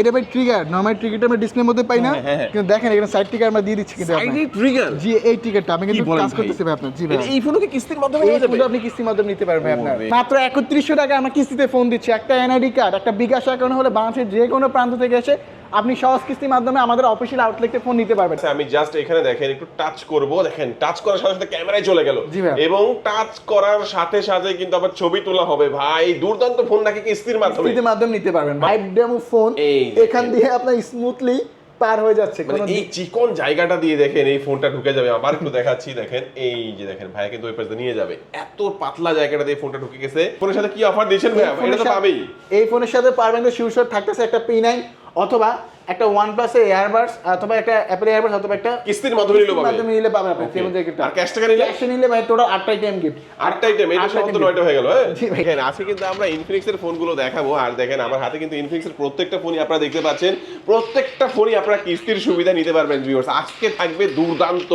এটা ভাই trigger normal ট্রিগারটা আমরা ডিসপ্লের মধ্যে পাই না হ্যাঁ, হ্যাঁ, হ্যাঁ। কিন্তু দেখেন এখানে সাইড ট্রিগার আমরা দিয়ে দিচ্ছি কিন্তু। ট্রিগার জি এই ট্রিগারটা আমি কিন্তু কাজ করতেছি ভাই আপনার। জি ভাই। এই ফোনও কি কিস্তির মাধ্যমে আপনি কিস্তির মাধ্যমে নিতে পারবেন আপনার। মাত্র একত্রিশশো টাকা আমরা কিস্তিতে ফোন দিচ্ছি। একটা এনআইডি কার্ড একটা বিকাশ অ্যাকাউন্ট হলে বাংলাদেশের যে কোনো প্রান্ত থেকে এসে আপনি সহজ কিস্তির মাধ্যমে আমাদের অফিসিয়াল আউটলেটে ফোন নিতে পারবেন। আচ্ছা, আমি জাস্ট এখানে দেখেন একটু টাচ করব। দেখেন টাচ করার সাথে সাথে ক্যামেরায় চলে গেল। এবং টাচ করার সাথে সাথে কিন্তু আবার ছবি তোলা হবে। ভাই দুর্দান্ত ফোন নাকি কিস্তির মাধ্যমে? কিস্তির মাধ্যমে নিতে পারবেন। ফাইভ ডেমো ফোন এখান দিয়ে আপনার স্মুথলি পার হয়ে যাচ্ছে। মানে এই চিকন জায়গাটা দিয়ে দেখেন এই ফোনটা ঢুকে যাবে। আবার একটু দেখাচ্ছি দেখেন। এই যে দেখেন ভাই কিন্তু ওই পাশে নিয়ে যাবে। এত পাতলা জায়গাটা দিয়ে ফোনটা ঢুকে গেছে। ফোনের সাথে কি অফার দিয়েছেন ভাই এই এটা তো পাবেই। এই ফোনের সাথে পারবেন তো শিউশর থাকতেছে একটা পি নাইন অথবা একটা ওয়ান প্লাসের এয়ারবাডস অথবা একটা অ্যাপেল এয়ারবাডস অথবা একটা কিস্তির মাধ্যমে নিলে পাবেন পাবে। মাধ্যমে নিলে পাবেন আপনি. সেভেন জ্যাকেটটা আর ক্যাশ টাকা নিলে? ক্যাশ নিলে ভাই টোটাল আটটা আইটেম গিফট আটটা আইটেম এটা আটটা সব তো নয়টা হয়ে গেল হ্যাঁ? এখানে দেখেন আজকে কিন্তু আমরা ইনফিনিক্সের ফোনগুলো দেখাবো। আর দেখেন আমার হাতে কিন্তু ইনফিনিক্সের প্রত্যেকটা ফোনই আপনারা দেখতে পাচ্ছেন। প্রত্যেকটা ফোনই আপনারা কিস্তির সুবিধা নিতে পারবেন ভিউয়ার্স আজকে থাকবে দুর্দান্ত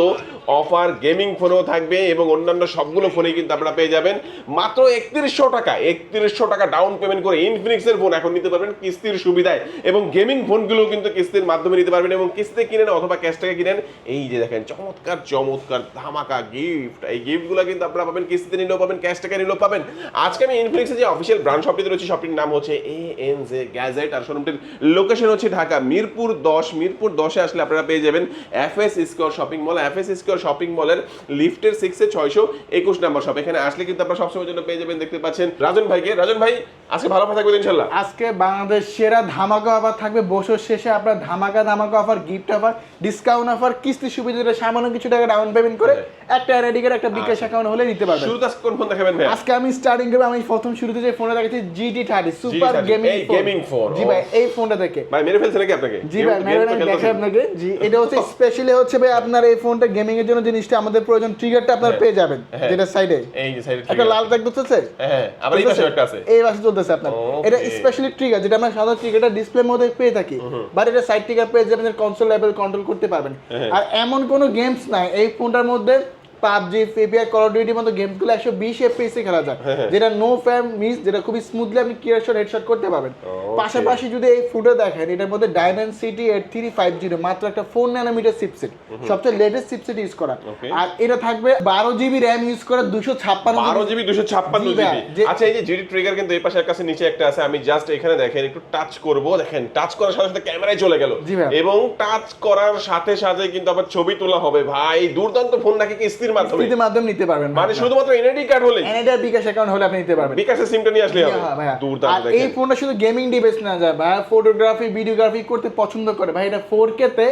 অফার গেমিং ফোনও থাকবে এবং অন্যান্য সবগুলো ফোনেই কিন্তু আপনারা পেয়ে যাবেন। মাত্র একত্রিশশো টাকা একত্রিশশো টাকা ডাউন পেমেন্ট করে ইনফিনিক্সের ফোন এখন নিতে পারবেন কিস্তির সুবিধায় এবং গেমিং ফোনগুলো কিন্তু কিস্তির মাধ্যমে নিতে পারবেন এবং কিস্তিতে কিনেন অথবা ক্যাশ টাকা কিনেন। এই যে দেখেন, চমৎকার চমৎকার, ধামাকা গিফট এই গিফটগুলো কিন্তু আপনারা পাবেন, কিস্তিতে নিলেও পাবেন ক্যাশ টাকা নিলেও পাবেন। আজকে আমি ইনফিনিক্সের যে অফিসিয়াল ব্রান্ড শপটিতে রয়েছে শপটির নাম হচ্ছে এ এন জে গ্যাজেট আর শোরুমটির লোকেশন হচ্ছে ঢাকা। মিরপুর দশ মিরপুর দশে আসলে আপনারা পেয়ে যাবেন F S square shopping mall F S square shopping মলের লিফটের সিক্সে ছয়শো একুশ নাম্বার শপ এখানে আসলে কিন্তু আপনারা সবসময়ের জন্য পেয়ে যাবেন দেখতে পাচ্ছেন। রাজন ভাইকে রাজন ভাই আজকে ভালো কথা থাকবেন ইনশাল্লাহ? আজকে বাংলাদেশ সেরা ধামাকা অফার থাকবে। বছর শেষে আপনার ধামাকা ধামাকা offer gift offer discount offer কিস্তি সুবিধা সামান্য কিছু টাকা ডাউন পেমেন্ট করে একটা কার্ড একটা বিকাশ অ্যাকাউন্ট হলে নিতে পারবেন। শুরুতে কোন ফোন দেখাবেন ভাই আজকে আমি স্টার্টিং করব আমি প্রথম শুরুতে যে ফোনটা দেখাচ্ছি জিটি থার্টি সুপার গেমিং এই gaming phone, জি ভাই এই ফোনটা দেখে। ভাই মেরে ফেলছে নাকি আপনাকে? জি ভাই খেলতেছেন। দেখাই আপনাকে। জি এটা হচ্ছে স্পেশালি হচ্ছে ভাই আপনার এই ফোনটা গেমিং এর জন্য জিনিসটা আমাদের প্রয়োজন ট্রিগারটা আপনার হ্যাঁ, পেয়ে যাবেন হ্যাঁ। যেটা সাইডে এই যে সাইডে একটা লাল দাগ দেখতেছে হ্যাঁ আবার এই পাশে একটা আছে। এই পাশে চলতেছে আপনার। এটা স্পেশালি ট্রিগার যেটা আমরা সাধারণ ট্রিগারটা ডিসপ্লের মধ্যে পেয়ে থাকি। বাট এটা সাইড ট্রিগার পেয়ে যাবেন কনসোল লেভেল কন্ট্রোল করতে পারবেন। হ্যাঁ। আর এমন কোনো গেমস নাই এই ফোনটার মধ্যে পাবজি ফিপিআর কল অফ ডিউটির মতো গেমসগুলো একশো বিশ এফপিএসে খেলা যায়। হ্যাঁ, যেটা নো ফ্যাম মিস যেটা খুবই স্মুথলি আপনি ক্লিয়ার শট হেডশট করতে পারবেন। পাশাপাশি যদি এই ফুটে দেখেন এটার মধ্যে Dimensity eight three five zero মাত্র একটা ফোর ন্যানোমিটার চিপসেট সবচেয়ে লেটেস্ট চিপসেট ইউজ করা। আর এটা থাকবে বারো জিবি র্যাম ইউজ করা দুশো ছাপ্পান্ন বারো জিবি দুশো ছাপ্পান্ন জিবি আচ্ছা এই যে জিডি ট্রিগার কিন্তু এই পাশে কাছে নিচে একটা আছে আমি জাস্ট এখানে দেখেন একটু টাচ করব। দেখেন টাচ করার সাথে সাথে ক্যামেরায় চলে গেল। এবং টাচ করার সাথে সাথে কিন্তু আবার ছবি তোলা হবে। ভাই দুর্দান্ত ফোন নাকি কিস্তির মাধ্যমে কিস্তির মাধ্যমে নিতে পারবেন মানে শুধুমাত্র এনআইডি কার্ড হলে বিকাশ অ্যাকাউন্ট হলে আপনি নিতে পারবেন বিকাশের সিমটা নিয়ে আসলে হবে হ্যাঁ, দুর্দান্ত আর এই ফোনটা শুধু গেমিং ডিভাইস না যায় ভাই ফটোগ্রাফি ভিডিওগ্রাফি করতে পছন্দ করে ভাই এটা ফোর কে তে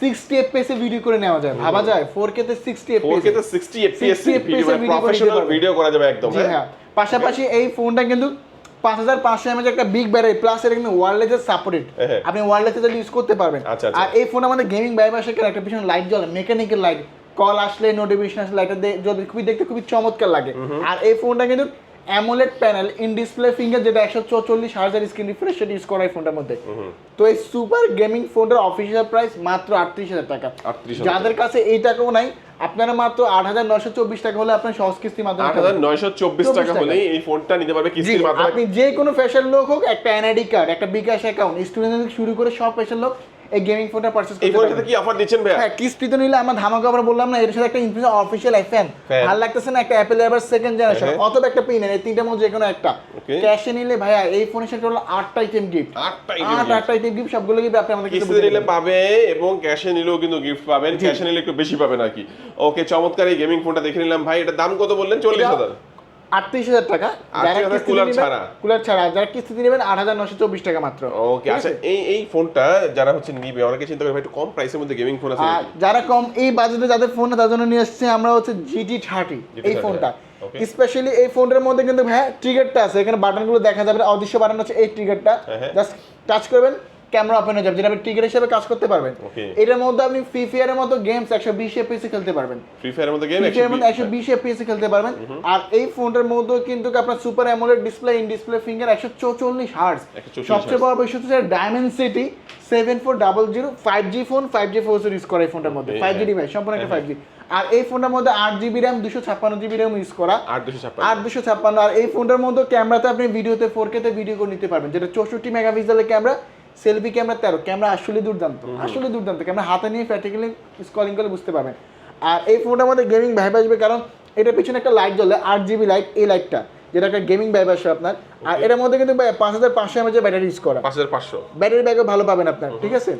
সিক্সটি এফপিএস এ ভিডিও করে নেওয়া যায় ভাবা যায় ফোর কে তে সিক্সটি এফপিএস 4K তে 60 FPS 60 করে প্রফেশনাল ভিডিও করা যাবে একদম হ্যাঁ হ্যাঁ পাশাপাশি এই ফোনটা কিন্তু পাঁচ হাজার পাঁচশো এমএচ একটা বিগ ব্যাটারি প্লাস এটা কিন্তু ওয়ারলেসের সাপোর্টেড হ্যাঁ। আপনি ওয়ারলেস ইউজ করতে পারবেন আচ্ছা, আচ্ছা। আর এই ফোন আমাদের গেমিং বাইবাসের একটা পিছনে লাইট জ্বলে মেকানিক্যাল লাইট কল আসলে নোটিফিকেশন আসলে লাইটটা যদি খুবই দেখতে খুবই চমৎকার লাগে। আর এই ফোনটা কিন্তু AMOLED panel in display finger যেটা একশো চৌচল্লিশ হাজার স্ক্রিন রিফ্রেশ সেটা ইউজ করা এই ফোনটার মধ্যে। তো এই সুপার গেমিং ফোনটার অফিসিয়াল প্রাইস মাত্র আটত্রিশ হাজার টাকা। যাদের কাছে এই টাকাও নাই আপনারা মাত্র আট হাজার নশো চব্বিশ টাকা হলে আপনার সহজ কিস্তির মাধ্যমে আট হাজার নয়শো চব্বিশ টাকা 24 হলেই এই ফোনটা নিতে পারবে কিস্তির মাধ্যমে। আপনি যে কোনো ফ্যাশন লোক হোক একটা এনআইডি কার্ড একটা বিকাশ অ্যাকাউন্ট স্টুডেন্ট শুরু করে সব ফ্যাশন লোক এই গেমিং ফোনটা পারচেজ করতে কি অফার দিচ্ছেন ভাইয়া? হ্যাঁ কিস্তিতে নিলে আমরা ধামাকা আমরা বললাম না এর সাথে একটা ইনফিনিক্স ফ্যান Fan। ভালো লাগতেছে না একটা অ্যাপেল এবার সেকেন্ড জেনারেশন। অথবা একটা পিন এই তিনটার মধ্যে যে কোনো একটা ক্যাশে নিলে ভাইয়া এই ফোনের সাথে হলো আটটা আইটেম গিফট আটটা আট আটটা আইটেম গিফট সবগুলো গিফট আপনি আমাদের কিস্তিতে নিলে পাবে এবং ক্যাশে নিলেও কিন্তু গিফট পাবেন। ক্যাশে নিলে একটু বেশি পাবে নাকি ওকে চমৎকার এই গেমিং ফোনটা দেখে নিলাম। ভাই এটা দাম কত বললেন? চল্লিশ হাজার। আটত্রিশ হাজার টাকা। 38,000 cooler ছাড়া। কুলার ছাড়া। যারা কিস্তিতে নেবেন আট হাজার নশো চব্বিশ টাকা মাত্র। ওকে আচ্ছা এই এই ফোনটা যারা হচ্ছে নিবে অনেকে চিন্তা করে একটু কম প্রাইসের মধ্যে গেমিং ফোন আছে যারা কম এই বাজেটে যাদের ফোন তার জন্য নিয়ে আসছে আমরা হচ্ছে জিটি থার্টি এই ফোনটা স্পেশালি এই ফোনটার মধ্যে কিন্তু হ্যাঁ ট্রিগারটা আছে। এখানে বাটনগুলো দেখা যাবে অদৃশ্য বাটন হচ্ছে এই ট্রিগারটা হ্যাঁ, হ্যাঁ। জাস্ট টাচ করবেন। ক্যামেরা ওপেন হয়ে যাবে যেটা আপনি হিসেবে কাজ করতে পারবেন। এটার মধ্যে আপনি ফ্রি ফায়ারের মতো গেমস একশো বিশ এপিএসে খেলতে পারবেন। ফ্রি ফায়ারের মধ্যে গেম একশো বিশ এপিএসে খেলতে পারবেন। আর এই ফোনটার মধ্যে কিন্তু আপনার super AMOLED display in display finger একশো চৌচল্লিশ হার্স সবচেয়ে বড় হচ্ছে seven four double zero five G phone five G four use করে এই ফোনটার মধ্যে। Five G. ডিভাইস সম্পূর্ণ একটা ফাইভ জি আর এই ফোনটার মধ্যে আট জিবি র্যাম দুশো ছাপ্পান্ন জিবি র্যাম ইউজ করা। আট দুশো ছাপ্পান্ন। আর এই ফোনটার মধ্যে ক্যামেরাতে আপনি ভিডিওতে ফোর কে তে ভিডিও করে নিতে পারবেন যেটা চৌষট্টি মেগাপিক্সেলের ক্যামেরা সেলফি ক্যামেরা তেরো ক্যামেরা আসলে দুর্দান্ত আসলে দুর্দান্ত। ক্যামেরা হাতে নিয়ে প্র্যাকটিক্যালি স্কলিং করলে বুঝতে পারবেন। আর এই ফোনটার মধ্যে গেমিং ভাইব আসবে কারণ এটার পিছনে একটা লাইট জ্বলে আট জিবি লাইট এই লাইটটা যেটা একটা গেমিং ভাইব আসবে আপনার। আর এটার মধ্যে কিন্তু পাঁচ হাজার পাঁচশো এমএচের ব্যাটারি ইউজ করা। পাঁচ হাজার পাঁচশো। ব্যাটারি ব্যাকআপ ভালো পাবেন আপনার ঠিক আছে?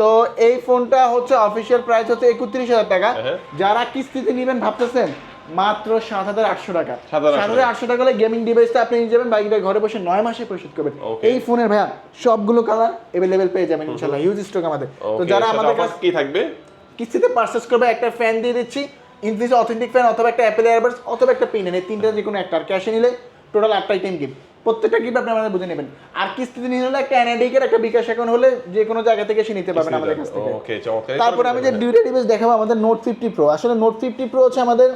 তো এই ফোনটা হচ্ছে অফিসিয়াল প্রাইস হচ্ছে একত্রিশ হাজার টাকা। হ্যাঁ। যারা কিস্তিতে নেবেন ভাবতেছেন মাত্র সাত হাজার আটশো টাকা। সাত হাজার আটশো টাকা। হলে গেমিং ডিভাইসটা আপনি নিয়ে যাবেন বাইকটা ঘরে বসে নয় মাসে পরিশোধ করবেন। এই ফোনের ভাইয়া সবগুলো কালার অ্যাভেলেবেল পেয়ে যাবেন ইনশাল্লাহ হিউজ স্টক আমাদের। তো যারা আমাদের কাছে কি থাকবে? কিস্তিতে পারচেস করবে একটা ফ্যান দিয়ে দিচ্ছি ইনফিনিক্স অথেন্টিক ফ্যান অথবা একটা অ্যাপেল এয়ারবাডস অথবা একটা পিন এনে তিনটা যে কোনো একটা আর ক্যাশে নিলে টোটাল আটটা আইটেম গিফট প্রত্যেকটা গিফট আপনি আমাদের বুঝে নেবেন। আর কিস্তিতে নিয়ে হলে একটা এনআইডিকের একটা বিকাশ অ্যাকাউন্ট হলে যে কোনো জায়গা থেকে সে নিতে পারবেন আমাদের কাছ থেকে। ওকে চমৎকার তারপর আমি যে ডিউটি ডিভাইস দেখাবো আমাদের নোট ফিফটি প্রো আসলে নোট ফিফটি প্রো হচ্ছে আমাদের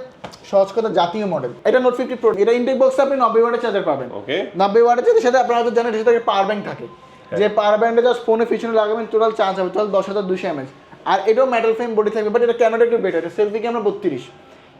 সহজ কথা জাতীয় মডেল এটা নোট ফিফটি প্রো এটা ইনটেক বক্সে আপনি নব্বই ওয়াটের চার্জার পাবেন। ওকে নব্বই ওয়াটের চার্জের সাথে আপনারা হয়তো জানেন সাথে পাওয়ার ব্যাংক থাকে। যে পাওয়ার ব্যাংকটা জাস্ট ফোনে পিছনে লাগাবেন টোটাল চার্জ হবে টোটাল দশ হাজার দুশো এমএচ আর এটাও মেটাল ফ্রেম বডি থাকবে বাট এটা ক্যামেরা একটু বেটার এটা সেলফি ক্যামেরা বত্রিশ।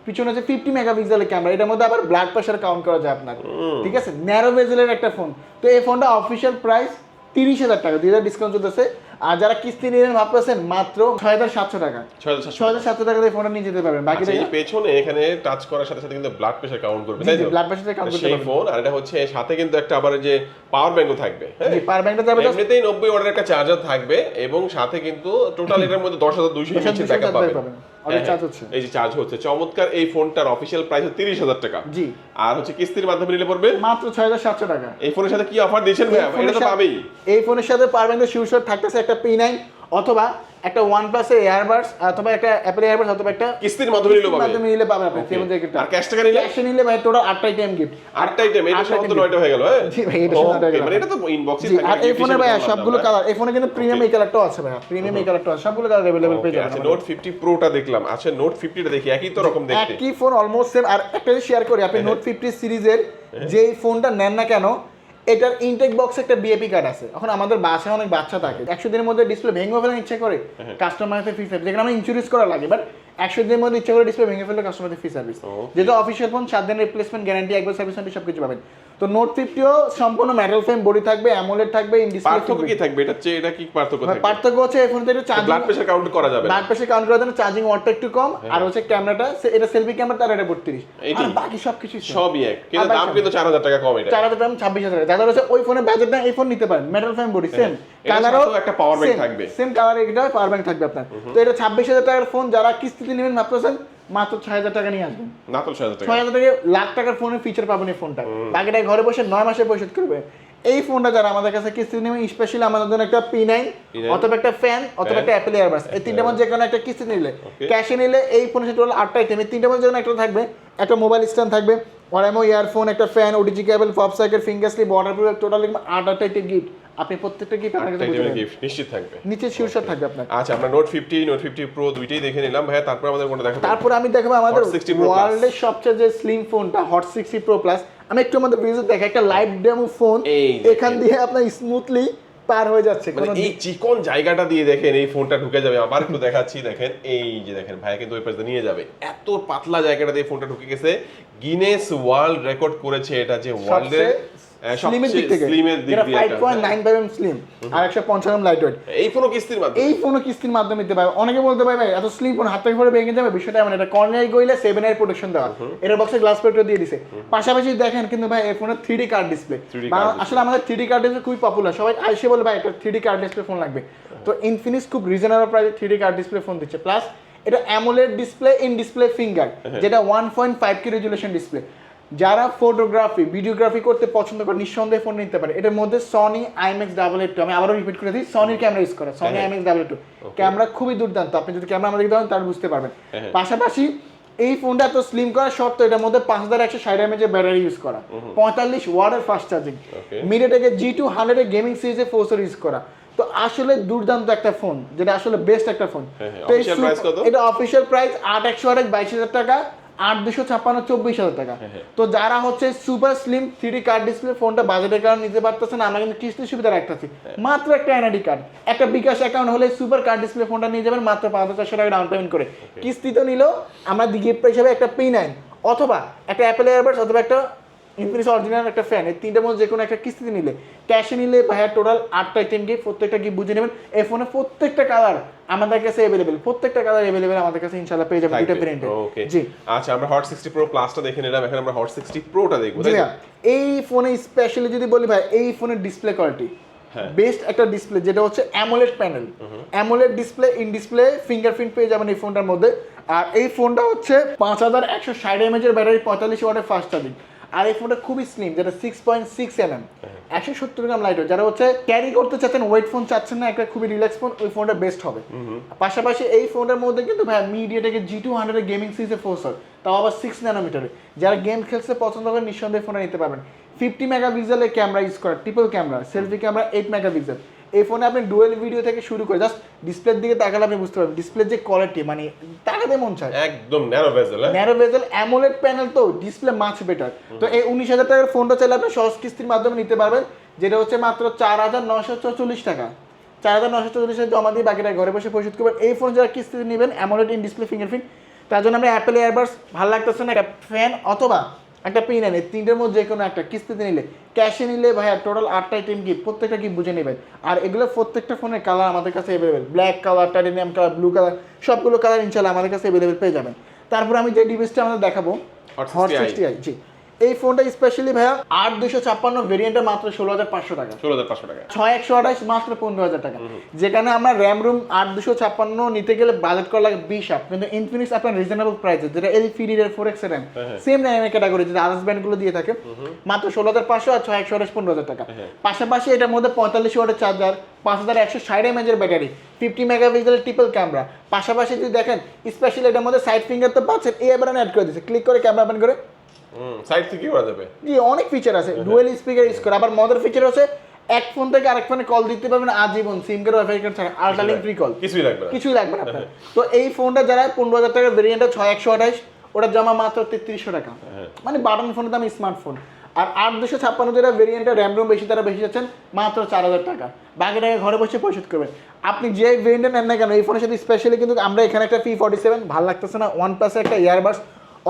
পিছনে হচ্ছে ফিফটি মেগাপিক্সেলের ক্যামেরা এটার মধ্যে আবার ব্লাড প্রেশার কাউন্ট করা যায় আপনার। ঠিক আছে? ন্যারো ভেজেলের একটা ফোন তো এই ফোনটা অফিসিয়াল প্রাইস তিরিশ হাজার টাকা। দুই হাজার ডিসকাউন্ট চলতেছে। আর যারা কিস্তি নিলেন ভাবতেছেন মাত্র ছয় হাজার সাতশো টাকা। ছয় হাজার সাতশো টাকা দিয়ে ফোনটা নিয়ে যেতে পারবেন। বাকি আচ্ছা, এই পেছনে এখানে টাচ করার সাথে সাথে কিন্তু ব্লাড প্রেশার কাউন্ট করবে তাই ব্লাড প্রেশার কাউন্ট করতে সেই ফোন আর এটা হচ্ছে সাথে কিন্তু একটা আবার যে পাওয়ার ব্যাংকও থাকবে হ্যাঁ? পাওয়ার ব্যাংকটা যাবে এমনিতেই নব্বই ওয়াটের একটা চার্জার থাকবে এবং সাথে কিন্তু টোটাল এটার মধ্যে হাজার দুইশো 10,200 ব্যাকআপ পাবেন। হ্যাঁ, হচ্ছে। এই যে চার্জ হচ্ছে। চমৎকার এই ফোনটার অফিসিয়াল প্রাইস তিরিশ হাজার টাকা। জি। আর হচ্ছে কিস্তির মাধ্যমে নিলে পড়বে? মাত্র ছয় হাজার সাতশো টাকা। এই ফোনের সাথে কি অফার দিয়েছেন ভাইয়া এই ফোনের এটা তো সাথে- পাবেই। এই ফোনের সাথে পারবেন যে শিউশর থাকতেছে একটা পি নাইন অথবা একটা ওয়ান প্লাসের এয়ারবাডস অথবা একটা অ্যাপেল এয়ারবাডস অথবা একটা কিস্তির মাধ্যমে নিলেও পাবে। মাধ্যমে নিলে পাবেন আপনি. সেভেন জ্যাকেটটা আর ক্যাশ টাকা নিলে? ক্যাশে নিলে ভাই টোটাল আটটাই টাইম গিফট আটটা আইটেম এটা সব তো নয়টা হয়ে গেল হ্যাঁ? জি ভাই, এটা সব নয়টা হয়ে মানে এটা তো ইনবক্সে থাকে আর এই ফোনে ভাই সবগুলো কালার এই ফোনে কিন্তু প্রিমিয়াম এই কালারটাও আছে ভাই প্রিমিয়াম এই কালারটাও আছে সবগুলো কালার অ্যাভেলেবল পেয়ে যাবেন আচ্ছা নোট ফিফটি প্রোটা দেখলাম আচ্ছা নোট ফিফটিটা দেখি একই তো রকম দেখতে। একই ফোন অলমোস্ট সেম আর একটা শেয়ার করি আপনি হ্যাঁ। নোট ফিফটি সিরিজের যেই ফোনটা নেন না কেন এটার ইনটেক বক্স একটা বিএপি কার্ড আছে। এখন আমাদের বাসায় অনেক বাচ্চা থাকে। একশো দিনের মধ্যে ডিসপ্লে ভেঙে ফেলার ইচ্ছা করে কাস্টমারকে ফি সার্ভিস যেখানে আমার ইন্স্যুরেন্স করা লাগে বাট একশো দিনের মধ্যে ইচ্ছা করে ডিসপ্লে ভেঙে ফেললে কাস্টমারদের ফি সার্ভিস. যেহেতু অফিসিয়াল ফোন সাত দিনের রিপ্লেসমেন্ট গ্যারান্টি একবার সার্ভিস সব কিছু পাবেন। তো নোট ফিফটিও সম্পূর্ণ মেটাল ফ্রেম বডি থাকবে অ্যামোলেড থাকবে ইন পার্থক্য কি থাকবে? এটা চেয়ে এটা কি পার্থক্য থাকবে? পার্থক্য হচ্ছে ফোনটা একটু চার্জিং ব্লাড প্রেশার কাউন্ট করা যাবে ব্লাড প্রেশার কাউন্ট করার জন্য চার্জিং ওয়াটটা একটু কম আর হচ্ছে ক্যামেরাটা এটা সেলফি ক্যামেরা তার এটা বত্রিশ। এইটি? আর বাকি সব কিছু সবই এক। কিন্তু দাম কিন্তু চার হাজার টাকা কম এটা চার হাজার দাম ছাব্বিশ হাজার। যাদের হচ্ছে ওই ফোনে বাজেট না এই ফোন নিতে পারেন। মেটাল ফ্রেম বডি সেম কালারও একটা পাওয়ার bank থাকবে। সেম কালার এটা পাওয়ার ব্যাংক থাকবে আপনার। তো এটা ছাব্বিশ হাজার টাকার ফোন যারা কিস্তিতে নেবেন ভাবতেছেন মাত্র ছয় হাজার টাকা নিয়ে আসবেন। মাত্র ছয় হাজার টাকা। ছয় হাজার টাকা লাখ টাকার ফোনের ফিচার পাবেন এই ফোনটা। বাকিটা ঘরে বসে নয় মাসে পরিশোধ করবে। এই ফোনটা যারা আমাদের কাছে কিস্তি নেবেন স্পেশালি আমাদের জন্য একটা পি নাইন অথবা একটা ফ্যান অথবা একটা অ্যাপেল এয়ারবাস এই তিনটা মধ্যে যে কোনো একটা কিস্তি নিলে ক্যাশে নিলে এই ফোনের সাথে টোটাল আটটা আইটেম এই তিনটা মধ্যে যে একটা থাকবে একটা মোবাইল স্ট্যান্ড থাকবে অরামো ইয়ারফোন একটা fan OTG cable pop cycle finger slip waterproof total আট আটটা আইটেম গিফট আপনি প্রত্যেকটা গিফট আপনার কাছে গিফট নিশ্চিত থাকবে। নিচে শীর্ষক থাকবে আপনার। আচ্ছা আমরা Note fifty Note fifty Pro দুইটাই দেখে নিলাম ভাইয়া তারপর আমাদের কোনটা দেখাবো? তারপরে আমি দেখাবো আমাদের 60 ওয়ার্ল্ডের সবচেয়ে যে স্লিম ফোনটা হট সিক্সটি প্রো প্লাস আমি একটু আমাদের ভিডিও দেখে একটা লাইভ ডেমো ফোন এখান দিয়ে আপনার স্মুথলি পার হয়ে যাচ্ছে মানে এই চিকন জায়গাটা দিয়ে দেখেন এই ফোনটা ঢুকে যাবে আবার একটু দেখাচ্ছি দেখেন এই যে দেখেন ভাইয়া কিন্তু ওই পাশে নিয়ে যাবে। এত পাতলা জায়গাটা দিয়ে ফোনটা ঢুকে গেছে গিনেস ওয়ার্ল্ড রেকর্ড করেছে এটা যে ওয়ার্ল্ডের স্লিমের দিক থেকে। স্লিমের দিক এটা এটা, স্লিম আর লাইট ওয়েট এই ফোনও কিস্তির মাধ্যমে। এই ফোনও কিস্তির মাধ্যমে দিতে পারবে। অনেকে বলতে পারে ভাই এত স্লিম ফোন হাত থেকে ভেঙে যাবে? বিষয়টা এমন। এটা কর্নার গইলে সেভেন এর প্রোটেকশন দেওয়া। এটার বক্সে গ্লাস প্লেটও দিয়ে দিছে। পাশাপাশি দেখেন কিন্তু ভাই এই থ্রি কার্ড ডিসপ্লে 3D। আসলে আমাদের থ্রি কার্ড ডিসপ্লে খুবই পপুলার সবাই আইসে বলে ভাই একটা কার্ড ডিসপ্লে ফোন লাগবে। তো ইনফিনিক্স খুব রিজনেবল প্রাইসে থ্রি কার্ড ডিসপ্লে ফোন দিচ্ছে। প্লাস এটা AMOLED display in display finger যেটা one point five K resolution display যারা ফটোগ্রাফি ভিডিওগ্রাফি করতে পছন্দ করে নিঃসন্দেহে ফোন নিতে পারে। এটার মধ্যে Sony IMX double eight two আমি আবারও রিপিট করে দিই সনির ক্যামেরা ইউজ করে সনি হ্যাঁ। IMX double eight two camera খুবই দুর্দান্ত আপনি যদি ক্যামেরা আমাদের দেন তাহলে বুঝতে পারবেন। হ্যাঁ। পাশাপাশি এই ফোনটা এত স্লিম করা সত্ত্বেও এটার মধ্যে পাঁচ হাজার একশো ষাট এমএচের ব্যাটারি ইউজ করা। পঁয়তাল্লিশ ওয়ার্ডের ফাস্ট চার্জিং Okay. মিডিয়াটেকের জি টু হান্ড্রেডের গেমিং সিরিজে ফোর্সর ইউজ করা। তো আসলে দুর্দান্ত একটা ফোন যেটা আসলে বেস্ট একটা ফোন হ্যাঁ, হ্যাঁ। এটা অফিসিয়াল প্রাইস আট একশো আট বাইশ হাজার টাকা। আট দুশো ছাপ্পান্ন চব্বিশ হাজার টাকা। হ্যাঁ, তো যারা হচ্ছে super slim three curved display ফোনটা বাজেটের কারণে নিতে না আমরা কিন্তু কিস্তি সুবিধা রাখতেছি। হ্যাঁ। মাত্র একটা এনআইডি কার্ড একটা বিকাশ অ্যাকাউন্ট হলে সুপার কার্ড ডিসপ্লে ফোনটা নিয়ে যাবেন মাত্র পাঁচ হাজার চারশো টাকা ডাউন পেমেন্ট করে। কিস্তি তো নিলেও আমরা গিফট হিসাবে একটা পি নাইন অথবা একটা অ্যাপেল এয়ারবাডস অথবা একটা ইনফিনিক্স অরিজিনাল একটা ফ্যান এই তিনটার মধ্যে যে কোনো একটা কিস্তিতে নিলে। ক্যাশে নিলে ভাইয়া টোটাল আটটা আইটেম গিয়ে প্রত্যেকটা গিয়ে বুঝে নেবেন। এই ফোনে প্রত্যেকটা কালার আমাদের কাছে অ্যাভেলেবেল প্রত্যেকটা কালার অ্যাভেলেবেল আমাদের কাছে ইনশাআল্লাহ পেয়ে যাবেন দুইটা ভেরিয়েন্টে ওকে জি। আচ্ছা আমরা হট সিক্সটি প্রো প্লাসটা দেখে নিলাম এখন আমরা হট সিক্সটি প্রোটা দেখব তাই এই ফোনে স্পেশালি যদি বলি ভাই এই ফোনের ডিসপ্লে কোয়ালিটি হ্যাঁ। বেস্ট একটা ডিসপ্লে যেটা হচ্ছে AMOLED panel AMOLED display in display fingerprint পেয়ে যাবেন এই ফোনটার মধ্যে। আর এই ফোনটা হচ্ছে পাঁচ হাজার একশো ষাট এমএচের ব্যাটারি পঁয়তাল্লিশ ওয়াটের ফাস্ট চার্জিং আর এই ফোনটা খুবই স্লিম যেটা six point six M M একশো সত্তর গ্রাম লাইট যারা হচ্ছে ক্যারি করতে চাচ্ছেন ওয়েট ফোন চাচ্ছেন না একটা খুবই রিল্যাক্স ফোন ওই ফোনটা বেস্ট হবে। পাশাপাশি এই ফোনটার মধ্যে কিন্তু ভাই মিডিয়াটেকের জি টু হান্ড্রেড গেমিং সিরিজের ফোর্সার তাও আবার সিক্স ন্যানোমিটারে যারা গেম খেলতে পছন্দ করেন নিঃসন্দেহে ফোনটা নিতে পারবেন। ফিফটি মেগাপিক্সেলের ক্যামেরা ইউজ করা triple camera selfie camera eight megapixel এই ফোনে আপনি ডুয়েল ভিডিও থেকে শুরু করে জাস্ট ডিসপ্লের দিকে তাকালে আপনি বুঝতে পারবেন। ডিসপ্লের যে কোয়ালিটি মানে তাকাতে মন চায়। একদম ন্যারো ভেজেল হ্যাঁ? ন্যারো বেজেল অ্যামোলেড প্যানেল তো ডিসপ্লে মাছ বেটার তো এই উনিশ হাজার টাকার ফোনটা চাইলে আপনি সহজ কিস্তির মাধ্যমে নিতে পারবেন যেটা হচ্ছে মাত্র চার হাজার নশো চৌচল্লিশ টাকা। চার হাজার নশো চল্লিশ জমা দিয়ে বাকিটা ঘরে বসে পরিশোধ করবেন। এই ফোন যারা কিস্তিতে নেবেন অ্যামোলেড ইন ডিসপ্লে ফিঙ্গারপ্রিন্ট তার জন্য আমরা অ্যাপেল এয়ারবাডস ভালো লাগতেছে না একটা ফ্যান অথবা একটা পিন এনে তিনটের মধ্যে যে কোনো একটা কিস্তিতে নিলে ক্যাশে নিলে ভাইয়া টোটাল আটটা আইটেম কি প্রত্যেকটা কি বুঝে নেবেন। আর এগুলো প্রত্যেকটা ফোনের কালার আমাদের কাছে available black colour titanium colour blue colour সবগুলো কালার ইনশাল্লাহ আমাদের কাছে অ্যাভেলেবেল পেয়ে যাবেন। তারপর আমি যে ডিভাইসটা আমাদের দেখাবো হট সিক্সটি আই জি। এই ফোনটা স্পেশালি ভাইয়া আট দুশো ছাপ্পান্ন ভেরিয়েন্টে মাত্র ষোলো হাজার পাঁচশো টাকা। ষোলো হাজার পাঁচশো টাকা। ছয় একশো আঠাশ মাত্র পনেরো হাজার টাকা। যেখানে আমরা র্যাম রুম আট দুশো ছাপ্পান্ন নিতে গেলে বাজেট করা লাগে বিশ আপ কিন্তু ইনফিনিক্স আপনার রিজনেবল প্রাইসে যেটা এল ফিডি এর ফোর এক্স র্যাম সেম র্যামের ক্যাটাগরি যেটা আদার্স ব্র্যান্ডগুলো দিয়ে থাকে। মাত্র ষোলো হাজার পাঁচশো আর ছয় একশো আঠাশ পনেরো হাজার টাকা। পাশাপাশি এটার মধ্যে পঁয়তাল্লিশ ওয়াটের চার্জার পাঁচ হাজার একশো ষাট এমএজের ব্যাটারি ফিফটি মেগাপিক্সেলের ট্রিপল ক্যামেরা পাশাপাশি যদি দেখেন স্পেশালি এটার মধ্যে সাইড ফিঙ্গার তো পাচ্ছেন এই এবার অ্যাড করে দিচ্ছে ক্লিক করে ক্যামেরা ওপেন করে। সাইড থেকে করা যাবে। জি অনেক ফিচার আছে। ডুয়েল স্পিকার ইউজ করে। আবার মজার ফিচার আছে এক ফোন থেকে আরেক ফোনে কল দিতে পারবেন আজীবন সিম কার্ড ওয়াইফাই কার্ড ছাড়া ফ্রি কল কিছুই লাগবে না। কিছুই লাগবে না আপনার। তো এই ফোনটা যারা পনেরো হাজার টাকার ভেরিয়েন্টটা ছয় একশো আঠাশ জমা মাত্র তেত্রিশশো টাকা। মানে বাটন ফোনের দাম স্মার্টফোন আর আট দুশো ছাপ্পান্ন যেটা ভেরিয়েন্টের র্যাম রোম বেশি তারা বেশি যাচ্ছেন মাত্র চার হাজার টাকা। বাকি টাকা ঘরে বসে পরিশোধ করবেন। আপনি যে ভেরিয়েন্টে নেন না কেন এই ফোনের সাথে স্পেশালি কিন্তু আমরা এখানে একটা পি ফর্টি সেভেন ভালো লাগতেছে না ওয়ান প্লাসের একটা ইয়ারবাডস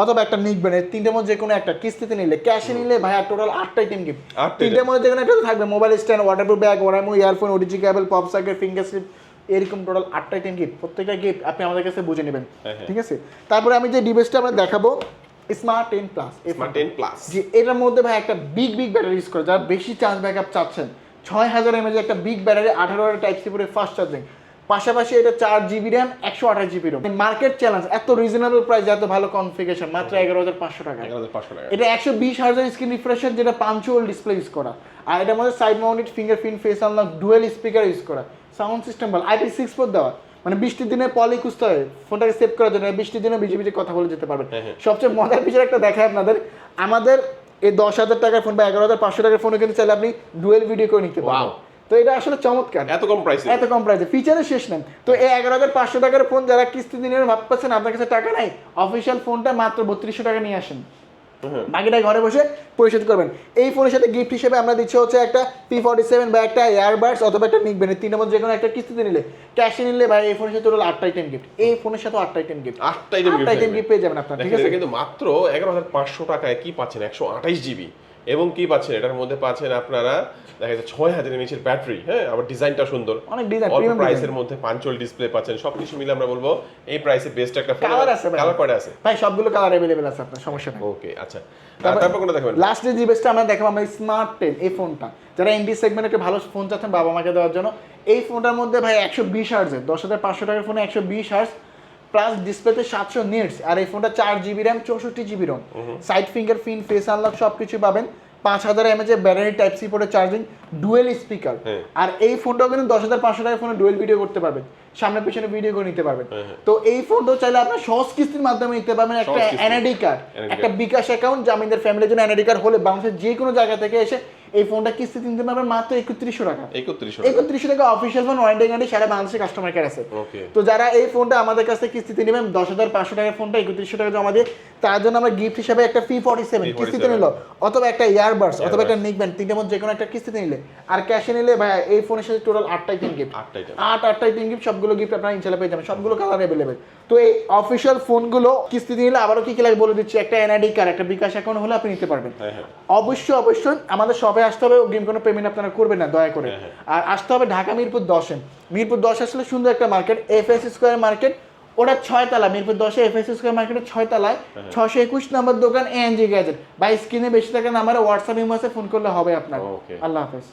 অথবা একটা নিকবেন এই তিনটের মধ্যে যে কোনো একটা কিস্তিতে নিলে ক্যাশে নিলে ভাইয়া টোটাল আটটা আইটেম গিফট তিনটের মধ্যে যে কোনো একটা থাকবে mobile stand waterproof bag Oraimo earphone OTG cable pop socket finger slip এরকম টোটাল আটটা আইটেম গিফট প্রত্যেকটা গিফট আপনি আমাদের কাছে বুঝে নেবেন। হ্যাঁ, হ্যাঁ। ঠিক আছে? তারপরে আমি যে ডিভাইসটা আমরা দেখাবো Smart ten plus Smart ten plus যে এটার মধ্যে ভাই একটা বিগ বিগ ব্যাটারি ইউজ করে যারা বেশি চার্জ ব্যাকআপ চাচ্ছেন ছয় হাজার এমএজ একটা বিগ ব্যাটারি আঠারো হাজার টাইপ সি ফাস্ট চার্জিং পাশাপাশি এটা চার জিবি র্যাম একশো আঠাশ জিবি রোম মার্কেট চ্যালেঞ্জ এত রিজনেবল প্রাইস এত ভালো কনফিগারেশন মাত্র এগারো হাজার পাঁচশো টাকা। এগারো হাজার পাঁচশো টাকা। এটা একশো বিশ হাজার স্ক্রিন রিফ্রেশন যেটা পাঞ্চুয়াল ডিসপ্লে ইউজ করা। আর এটার মধ্যে side mounted fingerprint face unlock dual speaker use করা। সাউন্ড সিস্টেম ভালো আইপি সিক্স ফোর দেওয়া। মানে বৃষ্টির দিনে পলি খুঁজতে হয় ফোনটাকে সেভ করার জন্য। বৃষ্টির দিনে বিজে বিজে কথা বলে যেতে পারবেন। হ্যাঁ, হ্যাঁ। সবচেয়ে মজার বিষয় একটা দেখায় আপনাদের। আমাদের এই দশ হাজার টাকার ফোন বা এগারো হাজার পাঁচশো টাকার ফোনে কিন্তু চাইলে আপনি ডুয়েল ভিডিও করে নিতে পারবেন. তো এটা আসলে চমৎকার। এত কম প্রাইসে এত কম প্রাইসে ফিচারের শেষ নেন। তো এই এগারো হাজার পাঁচশো টাকার ফোন যারা কিস্তি দিনের ভাবতেছেন আপনার কাছে টাকা নাই অফিসিয়াল ফোনটা মাত্র বত্রিশশো টাকা নিয়ে আসেন। বাকিটা ঘরে বসে পরিশোধ করবেন। এই ফোনের সাথে গিফট হিসেবে আমরা দিচ্ছি হচ্ছে একটা পি ফর্টি সেভেন বা একটা এয়ারবাডস অথবা একটা নিকবেন তিনের মধ্যে যে কোনো একটা কিস্তিতে নিলে ক্যাশে নিলে ভাই এই ফোনের সাথে টোটাল আটটা আইটেম গিফট এই ফোনের সাথে আটটা আইটেম গিফট আটটা আইটেম গিফট পেয়ে যাবেন আপনার ঠিক আছে? কিন্তু মাত্র এগারো হাজার পাঁচশো টাকায় কি পাচ্ছেন? একশো আঠাইশ জিবি এবং কি পাচ্ছেন? এটার মধ্যে পাচ্ছেন আপনারা দেখা যাচ্ছে ছয় ব্যাটারি হ্যাঁ? আবার ডিজাইনটা সুন্দর। অনেক ডিজাইন অল্প প্রিমিয়াম প্রাইসের মধ্যে ডিসপ্লে পাচ্ছেন। সবকিছু মিলে আমরা বলব এই প্রাইসে বেস্ট একটা কালার আছে কালার কয়টা আছে। ভাই সবগুলো কালার অ্যাভেলেবেল আছে আপনার সমস্যা নেই। ওকে আচ্ছা। তারপর- কোনটা দেখবেন? লাস্ট যে আমরা দেখাবো আমরা স্মার্ট টেন এই ফোনটা যারা এনডি সেগমেন্টে একটা ভালো ফোন চাচ্ছেন বাবা মাকে দেওয়ার জন্য এই ফোনটার মধ্যে ভাই একশো বিশ হার্জের দশ হাজার পাঁচশো টাকার ফোনে একশো বিশ হার্জ প্লাস ডিসপ্লেতে সাতশো নিটস আর এই ফোনটা চার জিবি র্যাম চৌষট্টি জিবি রোম সাইড ফিঙ্গার ফিন ফেস আনলক সব কিছু পাবেন। পাঁচ হাজার এমএচ এর ব্যাটারি টাইপ সি পোর্টে চার্জিং ডুয়েল স্পিকার। আর এই ফোনটাও কিন্তু দশ হাজার পাঁচশো টাকার ফোনে ডুয়েল ভিডিও করতে পারবেন। সামনে পিছনে ভিডিও করে নিতে পারবেন। হ্যাঁ, হ্যাঁ। তো এই ফোনটাও চাইলে আপনার সহজ কিস্তির মাধ্যমে নিতে পারবেন একটা। এনআইডি কার্ড একটা বিকাশ অ্যাকাউন্ট জামিনদের ফ্যামিলির জন্য এনআইডি কার্ড হলে বাংলাদেশের যে কোনো জায়গা থেকে এসে এই ফোনটা কিস্তি কিনতে পারবেন মাত্র একত্রিশশো টাকা। একত্রিশশো একত্রিশশো টাকা অফিসিয়াল ফোন ওয়ারেন্টি গ্যারান্টি সারা বাংলাদেশে কাস্টমার কেয়ার আছে। তো যারা এই ফোনটা আমাদের কাছ কিস্তিতে নেবেন দশ হাজার পাঁচশো টাকার ফোনটা একত্রিশশো টাকা জমা দিয়ে তার জন্য আমরা গিফট হিসাবে একটা ফি ফর্টি সেভেন কিস্তিতে নিল অথবা একটা ইয়ারবাডস অথবা একটা নিকবেন তিনটের মধ্যে যে কোনো একটা কিস্তিতে নিলে। আর ক্যাশে নিলে ভাই এই ফোনের সাথে টোটাল আটটাই তিন গিফট আটটা আট আটটাই তিন গিফট সবগুলো গিফট আপনারা ইনশাল্লাহ পেয়ে যাবেন। সবগুলো কালার অ্যাভেলেবেল তো এই অফিসিয়াল ফোনগুলো কিস্তিতে নিলে আবারও কি কি লাগে বলে দিচ্ছি একটা এনআইডি কার্ড একটা বিকাশ অ্যাকাউন্ট হলে আপনি নিতে পারবেন। হ্যাঁ হ্যাঁ। অবশ্যই অবশ্যই আমাদের শপে আসতে হবে অগ্রিম কোনো পেমেন্ট আপনারা করবেন না দয়া করে। হ্যাঁ, আর আসতে হবে ঢাকা মিরপুর দশে। মিরপুর দশ আসলে সুন্দর একটা market F S square market ওটা ছয় তালা মিরপুর দশে এফ এস স্কোয়ার মার্কেটের ছয় তলায় হ্যাঁ, ছশো একুশ নম্বর দোকান এনজি গ্যাজেট বা স্ক্রিনে বেশি থাকেন আমার হোয়াটসঅ্যাপ ইমোসে ফোন করলে হবে আপনার। আল্লাহ হাফেজ।